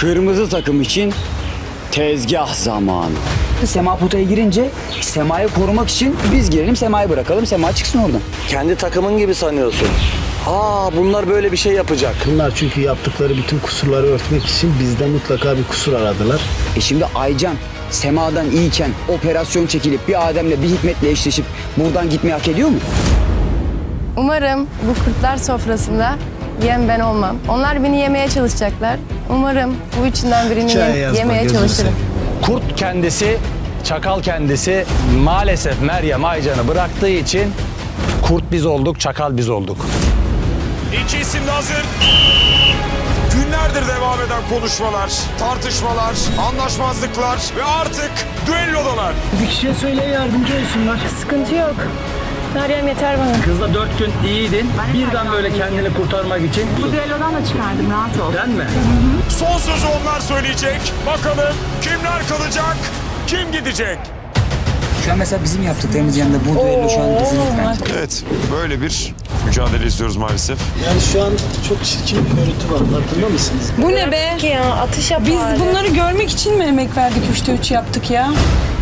Kırmızı takım için tezgah zamanı. Sema potaya girince Sema'yı korumak için biz girelim Sema'yı bırakalım. Sema çıksın oradan. Kendi takımın gibi sanıyorsun. Aa bunlar böyle bir şey yapacak. Bunlar çünkü yaptıkları bütün kusurları örtmek için bizden mutlaka bir kusur aradılar. E şimdi Aycan Sema'dan iyiyken operasyon çekilip bir Adem'le bir Hikmet'le eşleşip buradan gitmeyi hak ediyor mu? Umarım bu kurtlar sofrasında yem ben olmam. Onlar beni yemeye çalışacaklar. Umarım bu üçünden birini Hikaye yem- yazma, yemeye gözünü çalışırım. Kurt kendisi, çakal kendisi maalesef Meryem Aycan'ı bıraktığı için kurt biz olduk, çakal biz olduk. İki isim de hazır. Günlerdir devam eden konuşmalar, tartışmalar, anlaşmazlıklar ve artık düellodalar. Bir kişiye söyle yardımcı olsunlar. Sıkıntı yok. Meryem yeter bana. Kızla dört gün iyiydin. Birden böyle kendini kurtarmak için. Bu düellodan da çıkardım rahat ol. Sen mi? Son sözü onlar söyleyecek. Bakalım kimler kalacak, kim gidecek? Şu an mesela bizim yaptıklarımız yanında bu düello şu an rezillik bence. Evet, böyle bir mücadele izliyoruz maalesef. Yani şu an çok çirkin bir görüntü var farkında mısınız? Bu ne be? Ya atış yapar. Biz bunları görmek için mi emek verdik 3'te 3 yaptık ya?